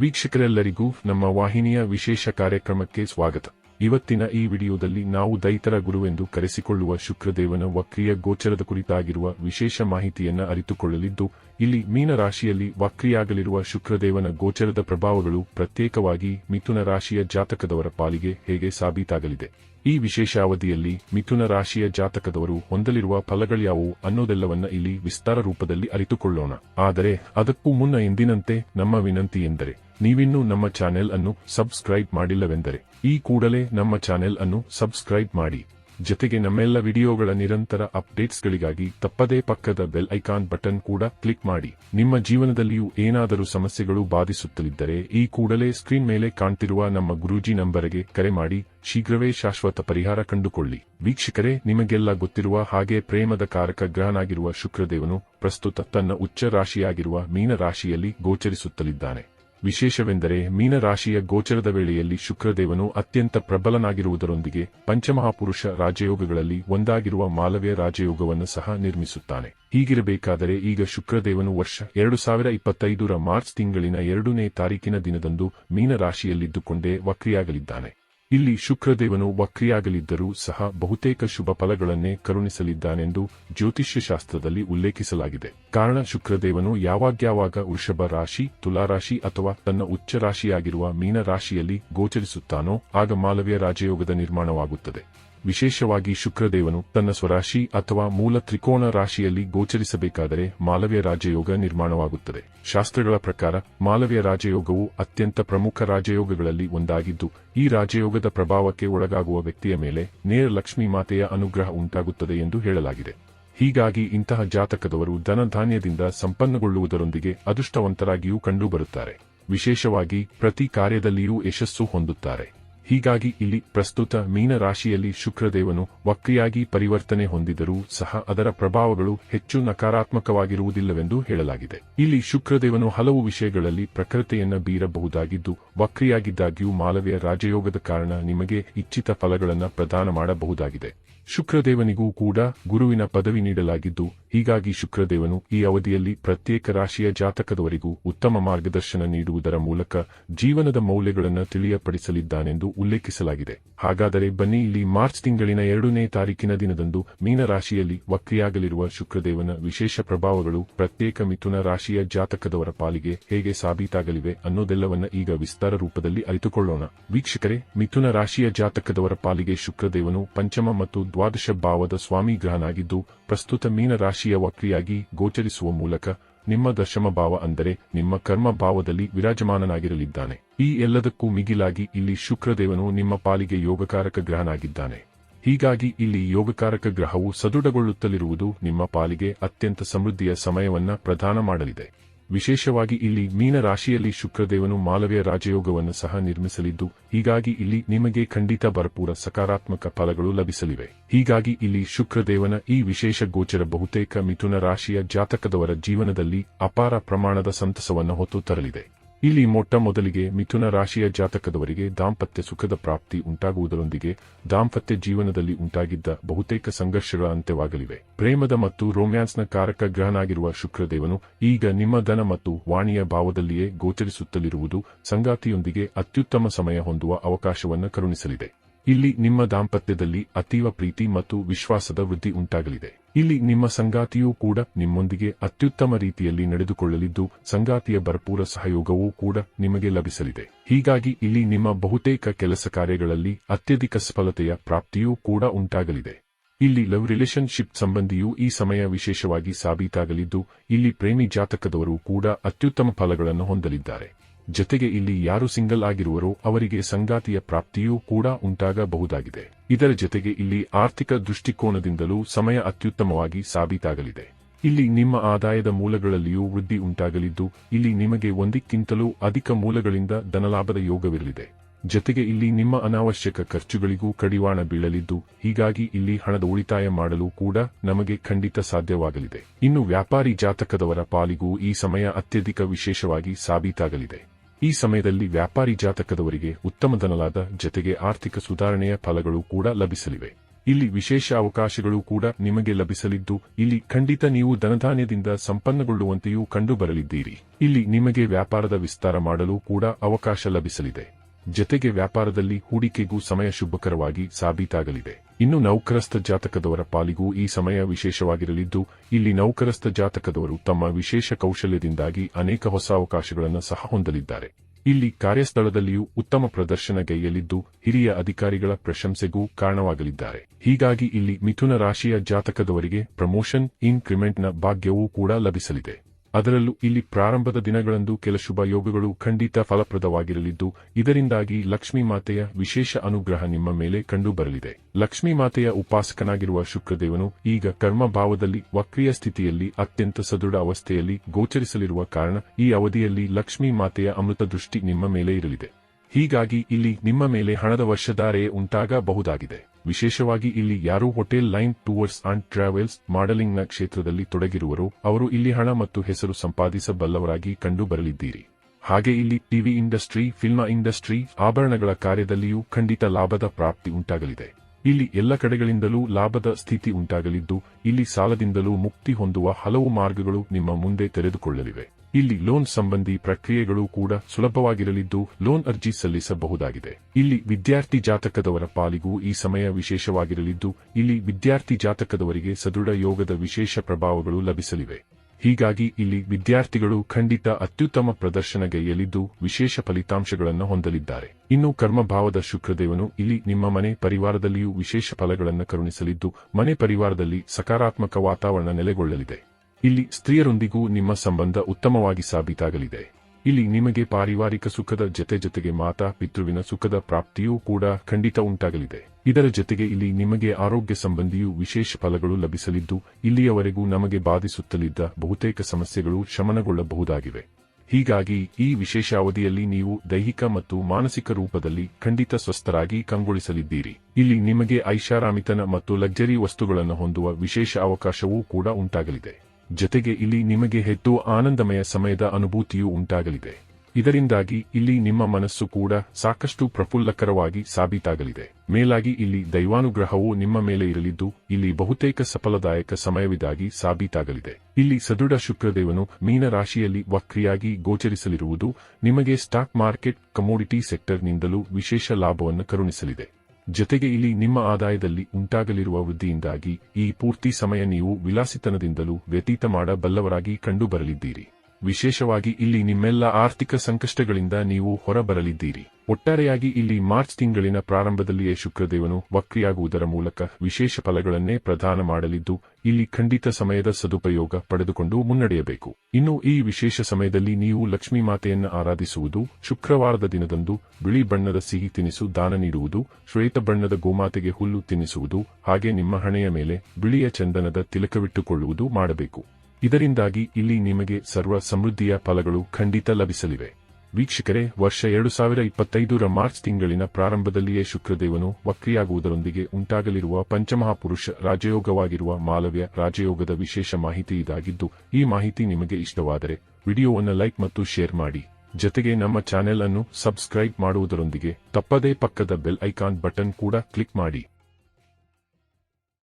ವೀಕ್ಷಕರೆಲ್ಲರಿಗೂ ನಮ್ಮ ವಾಹಿನಿಯ ವಿಶೇಷ ಕಾರ್ಯಕ್ರಮಕ್ಕೆ ಸ್ವಾಗತ. ಇವತ್ತಿನ ಈ ವಿಡಿಯೋದಲ್ಲಿ ನಾವು ದೈತರ ಗುರುವೆಂದು ಕರೆಸಿಕೊಳ್ಳುವ ಶುಕ್ರದೇವನ ವಕ್ರಿಯ ಗೋಚರದ ಕುರಿತಾಗಿರುವ ವಿಶೇಷ ಮಾಹಿತಿಯನ್ನು ಅರಿತುಕೊಳ್ಳಲಿದ್ದು, ಇಲ್ಲಿ ಮೀನ ರಾಶಿಯಲ್ಲಿ ವಕ್ರಿಯಾಗಲಿರುವ ಶುಕ್ರದೇವನ ಗೋಚರದ ಪ್ರಭಾವಗಳು ಪ್ರತ್ಯೇಕವಾಗಿ ಮಿಥುನ ರಾಶಿಯ ಜಾತಕದವರ ಪಾಲಿಗೆ ಹೇಗೆ ಸಾಬೀತಾಗಲಿದೆ. ಈ ವಿಶೇಷ ಅವಧಿಯಲ್ಲಿ ಮಿಥುನ ರಾಶಿಯ ಜಾತಕದವರು ಹೊಂದಲಿರುವ ಫಲಗಳ್ಯಾವು ಅನ್ನೋದೆಲ್ಲವನ್ನ ಇಲ್ಲಿ ವಿಸ್ತಾರ ರೂಪದಲ್ಲಿ ಅರಿತುಕೊಳ್ಳೋಣ. ಆದರೆ ಅದಕ್ಕೂ ಮುನ್ನ ಎಂದಿನಂತೆ ನಮ್ಮ ವಿನಂತಿ ಎಂದರೆ, ನೀವಿನ್ನೂ ನಮ್ಮ ಚಾನೆಲ್ ಅನ್ನು ಸಬ್ಸ್ಕ್ರೈಬ್ ಮಾಡಿಲ್ಲವೆಂದರೆ, ಈ ಕೂಡಲೇ ನಮ್ಮ ಚಾನೆಲ್ ಅನ್ನು ಸಬ್ಸ್ಕ್ರೈಬ್ ಮಾಡಿ. ಜೊತೆಗೆ ನಮ್ಮೆಲ್ಲ ವಿಡಿಯೋಗಳ ನಿರಂತರ ಅಪ್ಡೇಟ್ಸ್ಗಳಿಗಾಗಿ ತಪ್ಪದೇ ಪಕ್ಕದ ಬೆಲ್ ಐಕಾನ್ ಬಟನ್ ಕೂಡ ಕ್ಲಿಕ್ ಮಾಡಿ. ನಿಮ್ಮ ಜೀವನದಲ್ಲಿಯೂ ಏನಾದರೂ ಸಮಸ್ಯೆಗಳು ಬಾಧಿಸುತ್ತಲಿದ್ದರೆ ಈ ಕೂಡಲೇ ಸ್ಕ್ರೀನ್ ಮೇಲೆ ಕಾಣ್ತಿರುವ ನಮ್ಮ ಗುರೂಜಿ ನಂಬರಿಗೆ ಕರೆ ಮಾಡಿ, ಶೀಘ್ರವೇ ಶಾಶ್ವತ ಪರಿಹಾರ ಕಂಡುಕೊಳ್ಳಿ. ವೀಕ್ಷಕರೇ, ನಿಮಗೆಲ್ಲ ಗೊತ್ತಿರುವ ಹಾಗೆ ಪ್ರೇಮದ ಕಾರಕ ಗ್ರಹನಾಗಿರುವ ಶುಕ್ರದೇವನು ಪ್ರಸ್ತುತ ತನ್ನ ಉಚ್ಚ ರಾಶಿಯಾಗಿರುವ ಮೀನ ರಾಶಿಯಲ್ಲಿ ಗೋಚರಿಸುತ್ತಲಿದ್ದಾನೆ. ವಿಶೇಷವೆಂದರೆ ಮೀನರಾಶಿಯ ಗೋಚರದ ವೇಳೆಯಲ್ಲಿ ಶುಕ್ರದೇವನು ಅತ್ಯಂತ ಪ್ರಬಲನಾಗಿರುವುದರೊಂದಿಗೆ ಪಂಚಮಹಾಪುರುಷ ರಾಜಯೋಗಗಳಲ್ಲಿ ಒಂದಾಗಿರುವ ಮಾಲವ್ಯ ರಾಜಯೋಗವನ್ನು ಸಹ ನಿರ್ಮಿಸುತ್ತಾನೆ. ಹೀಗಿರಬೇಕಾದರೆ ಈಗ ಶುಕ್ರದೇವನು ವರ್ಷ ಎರಡು ಸಾವಿರ ಇಪ್ಪತ್ತೈದರ ಮಾರ್ಚ್ ತಿಂಗಳಿನ ಎರಡನೇ ತಾರೀಕಿನ ದಿನದಂದು ಮೀನರಾಶಿಯಲ್ಲಿದ್ದುಕೊಂಡೇ ವಕ್ರಿಯಾಗಲಿದ್ದಾನೆ. ಇಲ್ಲಿ ಶುಕ್ರದೇವನು ವಕ್ರಿಯಾಗಲಿದ್ದರೂ ಸಹ ಬಹುತೇಕ ಶುಭ ಫಲಗಳನ್ನೇ ಕರುಣಿಸಲಿದ್ದಾನೆಂದು ಜ್ಯೋತಿಷ್ಯ ಶಾಸ್ತ್ರದಲ್ಲಿ ಉಲ್ಲೇಖಿಸಲಾಗಿದೆ. ಕಾರಣ ಶುಕ್ರದೇವನು ಯಾವಾಗ್ಯಾವಾಗ ವೃಷಭ ರಾಶಿ ತುಲಾರಾಶಿ ಅಥವಾ ತನ್ನ ಉಚ್ಚ ರಾಶಿಯಾಗಿರುವ ಮೀನರಾಶಿಯಲ್ಲಿ ಗೋಚರಿಸುತ್ತಾನೋ, ಆಗ ಮಾಲವ್ಯ ರಾಜಯೋಗದ ನಿರ್ಮಾಣವಾಗುತ್ತದೆ. ವಿಶೇಷವಾಗಿ ಶುಕ್ರದೇವನು ತನ್ನ ಸ್ವರಾಶಿ ಅಥವಾ ಮೂಲ ತ್ರಿಕೋಣ ರಾಶಿಯಲ್ಲಿ ಗೋಚರಿಸಬೇಕಾದರೆ ಮಾಲವ್ಯ ರಾಜಯೋಗ ನಿರ್ಮಾಣವಾಗುತ್ತದೆ. ಶಾಸ್ತ್ರಗಳ ಪ್ರಕಾರ ಮಾಲವ್ಯ ರಾಜಯೋಗವು ಅತ್ಯಂತ ಪ್ರಮುಖ ರಾಜಯೋಗಗಳಲ್ಲಿ ಒಂದಾಗಿದ್ದು, ಈ ರಾಜಯೋಗದ ಪ್ರಭಾವಕ್ಕೆ ಒಳಗಾಗುವ ವ್ಯಕ್ತಿಯ ಮೇಲೆ ನೇರ ಲಕ್ಷ್ಮೀ ಮಾತೆಯ ಅನುಗ್ರಹ ಉಂಟಾಗುತ್ತದೆ ಎಂದು ಹೇಳಲಾಗಿದೆ. ಹೀಗಾಗಿ ಇಂತಹ ಜಾತಕದವರು ಧನಧಾನ್ಯದಿಂದ ಸಂಪನ್ನಗೊಳ್ಳುವುದರೊಂದಿಗೆ ಅದೃಷ್ಟವಂತರಾಗಿಯೂ ಕಂಡುಬರುತ್ತಾರೆ. ವಿಶೇಷವಾಗಿ ಪ್ರತಿ ಕಾರ್ಯದಲ್ಲಿಯೂ ಯಶಸ್ಸು ಹೊಂದುತ್ತಾರೆ. ಹೀಗಾಗಿ ಇಲ್ಲಿ ಪ್ರಸ್ತುತ ಮೀನ ರಾಶಿಯಲ್ಲಿ ಶುಕ್ರದೇವನು ವಕ್ರಿಯಾಗಿ ಪರಿವರ್ತನೆ ಹೊಂದಿದರೂ ಸಹ ಅದರ ಪ್ರಭಾವಗಳು ಹೆಚ್ಚು ನಕಾರಾತ್ಮಕವಾಗಿರುವುದಿಲ್ಲವೆಂದು ಹೇಳಲಾಗಿದೆ. ಇಲ್ಲಿ ಶುಕ್ರದೇವನು ಹಲವು ವಿಷಯಗಳಲ್ಲಿ ಪ್ರಖರತೆಯನ್ನ ಬೀರಬಹುದಾಗಿದ್ದು, ವಕ್ರಿಯಾಗಿದ್ದಾಗ್ಯೂ ಮಾಲವ್ಯ ರಾಜಯೋಗದ ಕಾರಣ ನಿಮಗೆ ಇಚ್ಛಿತ ಫಲಗಳನ್ನು ಪ್ರದಾನ ಮಾಡಬಹುದಾಗಿದೆ. ಶುಕ್ರದೇವನಿಗೂ ಕೂಡ ಗುರುವಿನ ಪದವಿ ನೀಡಲಾಗಿದ್ದು, ಹೀಗಾಗಿ ಶುಕ್ರದೇವನು ಈ ಅವಧಿಯಲ್ಲಿ ಪ್ರತ್ಯೇಕ ರಾಶಿಯ ಜಾತಕದವರಿಗೂ ಉತ್ತಮ ಮಾರ್ಗದರ್ಶನ ನೀಡುವುದರ ಮೂಲಕ ಜೀವನದ ಮೌಲ್ಯಗಳನ್ನು ತಿಳಿಯಪಡಿಸಲಿದ್ದಾನೆಂದು ಉಲ್ಲೇಖಿಸಲಾಗಿದೆ. ಹಾಗಾದರೆ ಬನ್ನಿ, ಇಲ್ಲಿ ಮಾರ್ಚ್ ತಿಂಗಳಿನ ಎರಡನೇ ತಾರೀಕಿನ ದಿನದಂದು ಮೀನರಾಶಿಯಲ್ಲಿ ವಕ್ರಿಯಾಗಲಿರುವ ಶುಕ್ರದೇವನ ವಿಶೇಷ ಪ್ರಭಾವಗಳು ಪ್ರತ್ಯೇಕ ಮಿಥುನ ರಾಶಿಯ ಜಾತಕದವರ ಪಾಲಿಗೆ ಹೇಗೆ ಸಾಬೀತಾಗಲಿವೆ ಅನ್ನೋದೆಲ್ಲವನ್ನ ಈಗ ವಿಸ್ತಾರ ರೂಪದಲ್ಲಿ ಅರಿತುಕೊಳ್ಳೋಣ. ವೀಕ್ಷಕರೇ, ಮಿಥುನ ರಾಶಿಯ ಜಾತಕದವರ ಪಾಲಿಗೆ ಶುಕ್ರದೇವನು ಪಂಚಮ ಮತ್ತು ದ್ವಾದಶ ಭಾವದ ಸ್ವಾಮಿ ಗ್ರಹನಾಗಿದ್ದು ಪ್ರಸ್ತುತ ಮೀನ ರಾಶಿಯ ವಕ್ರಿಯಾಗಿ ಗೋಚರಿಸುವ ಮೂಲಕ ನಿಮ್ಮ ದಶಮ ಭಾವ ಅಂದರೆ ನಿಮ್ಮ ಕರ್ಮ ಭಾವದಲ್ಲಿ ವಿರಾಜಮಾನನಾಗಿರಲಿದ್ದಾನೆ. ಈ ಎಲ್ಲದಕ್ಕೂ ಮಿಗಿಲಾಗಿ ಇಲ್ಲಿ ಶುಕ್ರದೇವನು ನಿಮ್ಮ ಪಾಲಿಗೆ ಯೋಗಕಾರಕ ಗ್ರಹನಾಗಿದ್ದಾನೆ. ಹೀಗಾಗಿ ಇಲ್ಲಿ ಯೋಗಕಾರಕ ಗ್ರಹವು ಸದೃಢಗೊಳ್ಳುತ್ತಲಿರುವುದು ನಿಮ್ಮ ಪಾಲಿಗೆ ಅತ್ಯಂತ ಸಮೃದ್ಧಿಯ ಸಮಯವನ್ನ ಪ್ರದಾನ ಮಾಡಲಿದೆ. ವಿಶೇಷವಾಗಿ ಇಲ್ಲಿ ಮೀನ ರಾಶಿಯಲ್ಲಿ ಶುಕ್ರದೇವನು ಮಾಲವ್ಯ ರಾಜಯೋಗವನ್ನು ಸಹ ನಿರ್ಮಿಸಲಿದ್ದು, ಹೀಗಾಗಿ ಇಲ್ಲಿ ನಿಮಗೆ ಖಂಡಿತ ಭರಪೂರ ಸಕಾರಾತ್ಮಕ ಫಲಗಳು ಲಭಿಸಲಿವೆ. ಹೀಗಾಗಿ ಇಲ್ಲಿ ಶುಕ್ರದೇವನ ಈ ವಿಶೇಷ ಗೋಚರ ಬಹುತೇಕ ಮಿಥುನ ರಾಶಿಯ ಜಾತಕದವರ ಜೀವನದಲ್ಲಿ ಅಪಾರ ಪ್ರಮಾಣದ ಸಂತಸವನ್ನು ಹೊತ್ತು ತರಲಿದೆ. ಇಲ್ಲಿ ಮೊಟ್ಟ ಮೊದಲಿಗೆ ಮಿಥುನ ರಾಶಿಯ ಜಾತಕದವರಿಗೆ ದಾಂಪತ್ಯ ಸುಖದ ಪ್ರಾಪ್ತಿ ಉಂಟಾಗುವುದರೊಂದಿಗೆ ದಾಂಪತ್ಯ ಜೀವನದಲ್ಲಿ ಉಂಟಾಗಿದ್ದ ಬಹುತೇಕ ಸಂಘರ್ಷಗಳ ಅಂತ್ಯವಾಗಲಿವೆ. ಪ್ರೇಮದ ಮತ್ತು ರೋಮ್ಯಾನ್ಸ್ನ ಕಾರಕ ಗ್ರಹನಾಗಿರುವ ಶುಕ್ರದೇವನು ಈಗ ನಿಮ್ಮ ಧನ ಮತ್ತು ವಾಣಿಯ ಭಾವದಲ್ಲಿಯೇ ಗೋಚರಿಸುತ್ತಲಿರುವುದು ಸಂಗಾತಿಯೊಂದಿಗೆ ಅತ್ಯುತ್ತಮ ಸಮಯ ಹೊಂದುವ ಅವಕಾಶವನ್ನು ಕರುಣಿಸಲಿದೆ. ಇಲ್ಲಿ ನಿಮ್ಮ ದಾಂಪತ್ಯದಲ್ಲಿ ಅತೀವ ಪ್ರೀತಿ ಮತ್ತು ವಿಶ್ವಾಸದ ವೃದ್ಧಿ ಉಂಟಾಗಲಿದೆ. ಇಲ್ಲಿ ನಿಮ್ಮ ಸಂಗಾತಿಯೂ ಕೂಡ ನಿಮ್ಮೊಂದಿಗೆ ಅತ್ಯುತ್ತಮ ರೀತಿಯಲ್ಲಿ ನಡೆದುಕೊಳ್ಳಲಿದ್ದು, ಸಂಗಾತಿಯ ಭರಪೂರ ಸಹಯೋಗವೂ ಕೂಡ ನಿಮಗೆ ಲಭಿಸಲಿದೆ. ಹೀಗಾಗಿ ಇಲ್ಲಿ ನಿಮ್ಮ ಬಹುತೇಕ ಕೆಲಸ ಕಾರ್ಯಗಳಲ್ಲಿ ಅತ್ಯಧಿಕ ಸಫಲತೆಯ ಪ್ರಾಪ್ತಿಯೂ ಕೂಡ ಉಂಟಾಗಲಿದೆ. ಇಲ್ಲಿ ಲವ್ ರಿಲೇಶನ್ಶಿಪ್ ಸಂಬಂಧಿಯೂ ಈ ಸಮಯ ವಿಶೇಷವಾಗಿ ಸಾಬೀತಾಗಲಿದ್ದು, ಇಲ್ಲಿ ಪ್ರೇಮಿ ಜಾತಕದವರು ಕೂಡ ಅತ್ಯುತ್ತಮ ಫಲಗಳನ್ನು ಹೊಂದಲಿದ್ದಾರೆ. ಜೊತೆಗೆ ಇಲ್ಲಿ ಯಾರು ಸಿಂಗಲ್ ಆಗಿರುವರೋ ಅವರಿಗೆ ಸಂಗಾತಿಯ ಪ್ರಾಪ್ತಿಯೂ ಕೂಡ ಉಂಟಾಗಬಹುದಾಗಿದೆ. ಇದರ ಜೊತೆಗೆ ಇಲ್ಲಿ ಆರ್ಥಿಕ ದೃಷ್ಟಿಕೋನದಿಂದಲೂ ಸಮಯ ಅತ್ಯುತ್ತಮವಾಗಿ ಸಾಬೀತಾಗಲಿದೆ. ಇಲ್ಲಿ ನಿಮ್ಮ ಆದಾಯದ ಮೂಲಗಳಲ್ಲಿಯೂ ವೃದ್ಧಿ ಉಂಟಾಗಲಿದ್ದು, ಇಲ್ಲಿ ನಿಮಗೆ ಒಂದಕ್ಕಿಂತಲೂ ಅಧಿಕ ಮೂಲಗಳಿಂದ ಧನಲಾಭದ ಯೋಗವಿರಲಿದೆ. ಜತೆಗೆ ಇಲ್ಲಿ ನಿಮ್ಮ ಅನಾವಶ್ಯಕ ಖರ್ಚುಗಳಿಗೂ ಕಡಿವಾಣ ಬೀಳಲಿದ್ದು, ಹೀಗಾಗಿ ಇಲ್ಲಿ ಹಣದ ಉಳಿತಾಯ ಮಾಡಲು ಕೂಡ ನಮಗೆ ಖಂಡಿತ ಸಾಧ್ಯವಾಗಲಿದೆ. ಇನ್ನು ವ್ಯಾಪಾರಿ ಜಾತಕದವರ ಪಾಲಿಗೂ ಈ ಸಮಯ ಅತ್ಯಧಿಕ ವಿಶೇಷವಾಗಿ ಸಾಬೀತಾಗಲಿದೆ. ಈ ಸಮಯದಲ್ಲಿ ವ್ಯಾಪಾರಿ ಜಾತಕದವರಿಗೆ ಉತ್ತಮ ಧನಲಾದ ಜತೆಗೆ ಆರ್ಥಿಕ ಸುಧಾರಣೆಯ ಫಲಗಳು ಕೂಡ ಲಭಿಸಲಿವೆ. ಇಲ್ಲಿ ವಿಶೇಷ ಅವಕಾಶಗಳು ಕೂಡ ನಿಮಗೆ ಲಭಿಸಲಿದ್ದು, ಇಲ್ಲಿ ಖಂಡಿತ ನೀವು ಧನಧಾನ್ಯದಿಂದ ಸಂಪನ್ನಗೊಳ್ಳುವಂತೆಯೂ ಕಂಡುಬರಲಿದ್ದೀರಿ. ಇಲ್ಲಿ ನಿಮಗೆ ವ್ಯಾಪಾರದ ವಿಸ್ತಾರ ಮಾಡಲು ಕೂಡ ಅವಕಾಶ ಲಭಿಸಲಿದೆ. ಜತೆಗೆ ವ್ಯಾಪಾರದಲ್ಲಿ ಹೂಡಿಕೆಗೂ ಸಮಯ ಶುಭಕರವಾಗಿ ಸಾಬೀತಾಗಲಿದೆ. ಇನ್ನು ನೌಕರಸ್ಥ ಜಾತಕದವರ ಪಾಲಿಗೂ ಈ ಸಮಯ ವಿಶೇಷವಾಗಿರಲಿದ್ದು, ಇಲ್ಲಿ ನೌಕರಸ್ಥ ಜಾತಕದವರು ತಮ್ಮ ವಿಶೇಷ ಕೌಶಲ್ಯದಿಂದಾಗಿ ಅನೇಕ ಹೊಸ ಅವಕಾಶಗಳನ್ನು ಸಹ ಹೊಂದಲಿದ್ದಾರೆ. ಇಲ್ಲಿ ಕಾರ್ಯಸ್ಥಳದಲ್ಲಿಯೂ ಉತ್ತಮ ಪ್ರದರ್ಶನ ಪ್ರದರ್ಶನಗೈಯಲಿದ್ದು ಹಿರಿಯ ಅಧಿಕಾರಿಗಳ ಪ್ರಶಂಸೆಗೂ ಕಾರಣವಾಗಲಿದ್ದಾರೆ. ಹೀಗಾಗಿ ಇಲ್ಲಿ ಮಿಥುನ ರಾಶಿಯ ಜಾತಕದವರಿಗೆ ಪ್ರಮೋಷನ್, ಇನ್ಕ್ರಿಮೆಂಟ್ನ ಭಾಗ್ಯವೂ ಕೂಡ ಲಭಿಸಲಿದೆ. ಅದರಲ್ಲೂ ಇಲ್ಲಿ ಪ್ರಾರಂಭದ ದಿನಗಳಂದು ಕೆಲ ಶುಭ ಯೋಗಗಳು ಖಂಡಿತ ಫಲಪ್ರದವಾಗಿರಲಿದ್ದು, ಇದರಿಂದಾಗಿ ಲಕ್ಷ್ಮೀ ಮಾತೆಯ ವಿಶೇಷ ಅನುಗ್ರಹ ನಿಮ್ಮ ಮೇಲೆ ಕಂಡುಬರಲಿದೆ ಲಕ್ಷ್ಮೀ ಮಾತೆಯ ಉಪಾಸಕನಾಗಿರುವ ಶುಕ್ರದೇವನು ಈಗ ಕರ್ಮಭಾವದಲ್ಲಿ ವಕ್ರಿಯ ಸ್ಥಿತಿಯಲ್ಲಿ ಅತ್ಯಂತ ಸದೃಢ ಅವಸ್ಥೆಯಲ್ಲಿ ಗೋಚರಿಸಲಿರುವ ಕಾರಣ ಈ ಅವಧಿಯಲ್ಲಿ ಲಕ್ಷ್ಮೀ ಮಾತೆಯ ಅಮೃತ ದೃಷ್ಟಿ ನಿಮ್ಮ ಮೇಲೆ ಇರಲಿದೆ. ಹೀಗಾಗಿ ಇಲ್ಲಿ ನಿಮ್ಮ ಮೇಲೆ ಹಣದ ವರ್ಷಧಾರೆ ಉಂಟಾಗಬಹುದಾಗಿದೆ. ವಿಶೇಷವಾಗಿ ಇಲ್ಲಿ ಯಾರು hotel line tours and travels ಮಾಡೆಲಿಂಗ್ನ ಕ್ಷೇತ್ರದಲ್ಲಿ ತೊಡಗಿರುವರು, ಅವರು ಇಲ್ಲಿ ಹಣ ಮತ್ತು ಹೆಸರು ಸಂಪಾದಿಸಬಲ್ಲವರಾಗಿ ಕಂಡು ಬರಲಿದ್ದೀರಿ ಹಾಗೆ ಇಲ್ಲಿ ಟಿವಿ ಇಂಡಸ್ಟ್ರಿ, ಫಿಲ್ಮ ಇಂಡಸ್ಟ್ರಿ, ಆಭರಣಗಳ ಕಾರ್ಯದಲ್ಲಿಯೂ ಖಂಡಿತ ಲಾಭದ ಪ್ರಾಪ್ತಿ ಉಂಟಾಗಲಿದೆ. ಇಲ್ಲಿ ಎಲ್ಲ ಕಡೆಗಳಿಂದಲೂ ಲಾಭದ ಸ್ಥಿತಿ ಉಂಟಾಗಲಿದ್ದು, ಇಲ್ಲಿ ಸಾಲದಿಂದಲೂ ಮುಕ್ತಿ ಹೊಂದುವ ಹಲವು ಮಾರ್ಗಗಳು ನಿಮ್ಮ ಮುಂದೆ ತೆರೆದುಕೊಳ್ಳಲಿವೆ. ಇಲ್ಲಿ ಲೋನ್ ಸಂಬಂಧಿ ಪ್ರಕ್ರಿಯೆಗಳು ಕೂಡ ಸುಲಭವಾಗಿರಲಿದ್ದು ಲೋನ್ ಅರ್ಜಿ ಸಲ್ಲಿಸಬಹುದಾಗಿದೆ. ಇಲ್ಲಿ ವಿದ್ಯಾರ್ಥಿ ಜಾತಕದವರ ಪಾಲಿಗೂ ಈ ಸಮಯ ವಿಶೇಷವಾಗಿರಲಿದ್ದು, ಇಲ್ಲಿ ವಿದ್ಯಾರ್ಥಿ ಜಾತಕದವರಿಗೆ ಸದೃಢ ಯೋಗದ ವಿಶೇಷ ಪ್ರಭಾವಗಳು ಲಭಿಸಲಿವೆ. ಹೀಗಾಗಿ ಇಲ್ಲಿ ವಿದ್ಯಾರ್ಥಿಗಳು ಖಂಡಿತ ಅತ್ಯುತ್ತಮ ಪ್ರದರ್ಶನಗೈಯಲಿದ್ದು ವಿಶೇಷ ಫಲಿತಾಂಶಗಳನ್ನು ಹೊಂದಲಿದ್ದಾರೆ. ಇನ್ನು ಕರ್ಮಭಾವದ ಶುಕ್ರದೇವನು ಇಲ್ಲಿ ನಿಮ್ಮ ಮನೆ ಪರಿವಾರದಲ್ಲಿಯೂ ವಿಶೇಷ ಫಲಗಳನ್ನು ಕರುಣಿಸಲಿದ್ದು, ಮನೆ ಪರಿವಾರದಲ್ಲಿ ಸಕಾರಾತ್ಮಕ ವಾತಾವರಣ ನೆಲೆಗೊಳ್ಳಲಿದೆ. ಇಲ್ಲಿ ಸ್ತ್ರೀಯರೊಂದಿಗೂ ನಿಮ್ಮ ಸಂಬಂಧ ಉತ್ತಮವಾಗಿ ಸಾಬೀತಾಗಲಿದೆ. ಇಲ್ಲಿ ನಿಮಗೆ ಪಾರಿವಾರಿಕ ಸುಖದ ಜತೆ ಜೊತೆಗೆ ಮಾತಾ, ಪಿತೃವಿನ ಸುಖದ ಪ್ರಾಪ್ತಿಯೂ ಕೂಡ ಖಂಡಿತ ಉಂಟಾಗಲಿದೆ. ಇದರ ಜೊತೆಗೆ ಇಲ್ಲಿ ನಿಮಗೆ ಆರೋಗ್ಯ ಸಂಬಂಧಿಯೂ ವಿಶೇಷ ಫಲಗಳು ಲಭಿಸಲಿದ್ದು, ಇಲ್ಲಿಯವರೆಗೂ ನಮಗೆ ಬಾಧಿಸುತ್ತಲಿದ್ದ ಬಹುತೇಕ ಸಮಸ್ಯೆಗಳು ಶಮನಗೊಳ್ಳಬಹುದಾಗಿವೆ. ಹೀಗಾಗಿ ಈ ವಿಶೇಷ ಅವಧಿಯಲ್ಲಿ ನೀವು ದೈಹಿಕ ಮತ್ತು ಮಾನಸಿಕ ರೂಪದಲ್ಲಿ ಖಂಡಿತ ಸ್ವಸ್ಥರಾಗಿ ಕಂಗೊಳಿಸಲಿದ್ದೀರಿ. ಇಲ್ಲಿ ನಿಮಗೆ ಐಷಾರಾಮಿತನ ಮತ್ತು ಲಕ್ಸರಿ ವಸ್ತುಗಳನ್ನು ಹೊಂದುವ ವಿಶೇಷ ಅವಕಾಶವೂ ಕೂಡ ಉಂಟಾಗಲಿದೆ. ಜತೆಗೆ ಇಲ್ಲಿ ನಿಮಗೆ ಹೆಚ್ಚು ಆನಂದಮಯ ಸಮಯದ ಅನುಭೂತಿಯೂ ಉಂಟಾಗಲಿದೆ. ಇದರಿಂದಾಗಿ ಇಲ್ಲಿ ನಿಮ್ಮ ಮನಸ್ಸು ಕೂಡ ಸಾಕಷ್ಟು ಪ್ರಫುಲ್ಲಕರವಾಗಿ ಸಾಬೀತಾಗಲಿದೆ. ಮೇಲಾಗಿ ಇಲ್ಲಿ ದೈವಾನುಗ್ರಹವು ನಿಮ್ಮ ಮೇಲೆ ಇರಲಿದ್ದು, ಇಲ್ಲಿ ಬಹುತೇಕ ಸಫಲದಾಯಕ ಸಮಯವಿದಾಗಿ ಸಾಬೀತಾಗಲಿದೆ. ಇಲ್ಲಿ ಸದೃಢ ಶುಕ್ರದೇವನು ಮೀನ ರಾಶಿಯಲ್ಲಿ ವಕ್ರಿಯಾಗಿ ಗೋಚರಿಸಲಿರುವುದು ನಿಮಗೆ ಸ್ಟಾಕ್ ಮಾರ್ಕೆಟ್ ಕಮೋಡಿಟಿ ಸೆಕ್ಟರ್ನಿಂದಲೂ ವಿಶೇಷ ಲಾಭವನ್ನು ಕರುಣಿಸಲಿದೆ. ಜತೆಗೆ ಇಲ್ಲಿ ನಿಮ್ಮ ಆದಾಯದಲ್ಲಿ ಉಂಟಾಗಲಿರುವ ವೃದ್ಧಿಯಿಂದಾಗಿ ಈ ಪೂರ್ತಿ ಸಮಯ ನೀವು ವಿಲಾಸಿತನದಿಂದಲೂ ವ್ಯತೀತ ಮಾಡಬಲ್ಲವರಾಗಿ ಕಂಡುಬರಲಿದ್ದೀರಿ. ವಿಶೇಷವಾಗಿ ಇಲ್ಲಿ ನಿಮ್ಮೆಲ್ಲ ಆರ್ಥಿಕ ಸಂಕಷ್ಟಗಳಿಂದ ನೀವು ಹೊರಬರಲಿದ್ದೀರಿ. ಒಟ್ಟಾರೆಯಾಗಿ ಇಲ್ಲಿ ಮಾರ್ಚ್ ತಿಂಗಳಿನ ಪ್ರಾರಂಭದಲ್ಲಿಯೇ ಶುಕ್ರದೇವನು ವಕ್ರಿಯಾಗುವುದರ ಮೂಲಕ ವಿಶೇಷ ಫಲಗಳನ್ನೇ ಪ್ರದಾನ ಮಾಡಲಿದ್ದು, ಇಲ್ಲಿ ಖಂಡಿತ ಸಮಯದ ಸದುಪಯೋಗ ಪಡೆದುಕೊಂಡು ಮುನ್ನಡೆಯಬೇಕು. ಇನ್ನು ಈ ವಿಶೇಷ ಸಮಯದಲ್ಲಿ ನೀವು ಲಕ್ಷ್ಮೀ ಮಾತೆಯನ್ನು ಆರಾಧಿಸುವುದು, ಶುಕ್ರವಾರದ ದಿನದಂದು ಬಿಳಿ ಬಣ್ಣದ ಸಿಹಿ ತಿನಿಸು ದಾನ ನೀಡುವುದು, ಶ್ವೇತ ಬಣ್ಣದ ಗೋಮಾತೆಗೆ ಹುಲ್ಲು ತಿನ್ನಿಸುವುದು ಹಾಗೆ ನಿಮ್ಮ ಹಣೆಯ ಮೇಲೆ ಬಿಳಿಯ ಚಂದನದ ತಿಲಕವಿಟ್ಟುಕೊಳ್ಳುವುದು ಮಾಡಬೇಕು. ಇದರಿಂದಾಗಿ ಇಲ್ಲಿ ನಿಮಗೆ ಸರ್ವ ಸಮೃದ್ಧಿಯ ಫಲಗಳು ಖಂಡಿತ ಲಭಿಸಲಿವೆ. ವೀಕ್ಷಕರೇ, ವರ್ಷ ಎರಡು ಸಾವಿರ ಇಪ್ಪತ್ತೈದರ ಮಾರ್ಚ್ ತಿಂಗಳಿನ ಪ್ರಾರಂಭದಲ್ಲಿಯೇ ಶುಕ್ರದೇವನು ವಕ್ರಿಯಾಗುವುದರೊಂದಿಗೆ ಉಂಟಾಗಲಿರುವ ಪಂಚಮಹಾಪುರುಷ ರಾಜಯೋಗವಾಗಿರುವ ಮಾಲವ್ಯ ರಾಜಯೋಗದ ವಿಶೇಷ ಮಾಹಿತಿ ಇದಾಗಿದ್ದು, ಈ ಮಾಹಿತಿ ನಿಮಗೆ ಇಷ್ಟವಾದರೆ ವಿಡಿಯೋವನ್ನು ಲೈಕ್ ಮತ್ತು ಶೇರ್ ಮಾಡಿ. ಜೊತೆಗೆ ನಮ್ಮ ಚಾನೆಲ್ ಅನ್ನು ಸಬ್ಸ್ಕ್ರೈಬ್ ಮಾಡುವುದರೊಂದಿಗೆ ತಪ್ಪದೇ ಪಕ್ಕದ ಬೆಲ್ ಐಕಾನ್ ಬಟನ್ ಕೂಡ ಕ್ಲಿಕ್ ಮಾಡಿ.